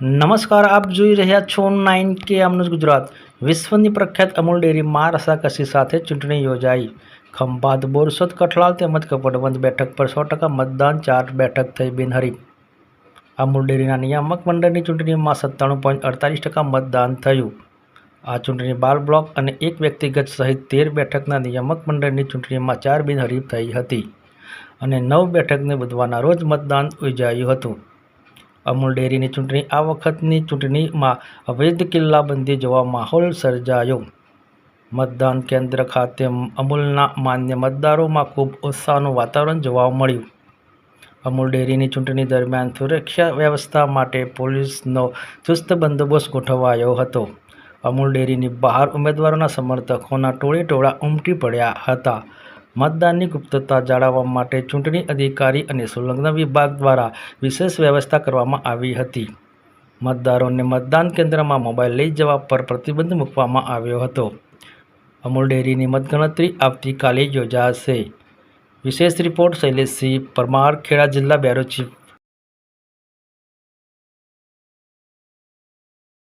નમસ્કાર, આપ જોઈ રહ્યા છો નાઇન કે આમનું ગુજરાત. વિશ્વની પ્રખ્યાત અમૂલ ડેરીમાં રસાકસી સાથે ચૂંટણી યોજાઈ. ખંભાત બોરસદ કઠલાલ તેમજ કપડબંધ બેઠક પર સો ટકા મતદાન ચાર બેઠક થઈ બિનહરીફ અમૂલ ડેરીના નિયામક મંડળની ચૂંટણીમાં સત્તાણું પોઈન્ટ અડતાલીસ ટકા મતદાન થયું. આ ચૂંટણી બાર બ્લોક અને એક વ્યક્તિગત સહિત તેર બેઠકના નિયામક મંડળની ચૂંટણીમાં ચાર બિનહરીફ થઈ હતી અને નવ બેઠકને બુધવારના રોજ મતદાન યોજાયું હતું. અમૂલ ડેરીની ચૂંટણી આ વખતની ચૂંટણીમાં અવૈધ કિલ્લાબંધી જોવા માહોલ સર્જાયો. મતદાન કેન્દ્ર ખાતે અમૂલના માન્ય મતદારોમાં ખૂબ ઉત્સાહનું વાતાવરણ જોવા મળ્યું. અમૂલ ડેરીની ચૂંટણી દરમિયાન સુરક્ષા વ્યવસ્થા માટે પોલીસનો ચુસ્ત બંદોબસ્ત ગોઠવાયો હતો. અમૂલ ડેરીની બહાર ઉમેદવારોના સમર્થકોના ટોળે ટોળા ઉમટી પડ્યા હતા. મતદાનની ગુપ્તતા જાળવવા માટે ચૂંટણી અધિકારી અને સંલગ્ન વિભાગ દ્વારા વિશેષ વ્યવસ્થા કરવામાં આવી હતી. મતદારોને મતદાન કેન્દ્રમાં મોબાઈલ લઈ જવા પર પ્રતિબંધ મૂકવામાં આવ્યો હતો. અમૂલ ડેરીની મતગણતરી આવતીકાલે યોજાશે. વિશેષ રિપોર્ટ શૈલેષસિંહ પરમાર ખેડા જિલ્લા બ્યુરો ચીફ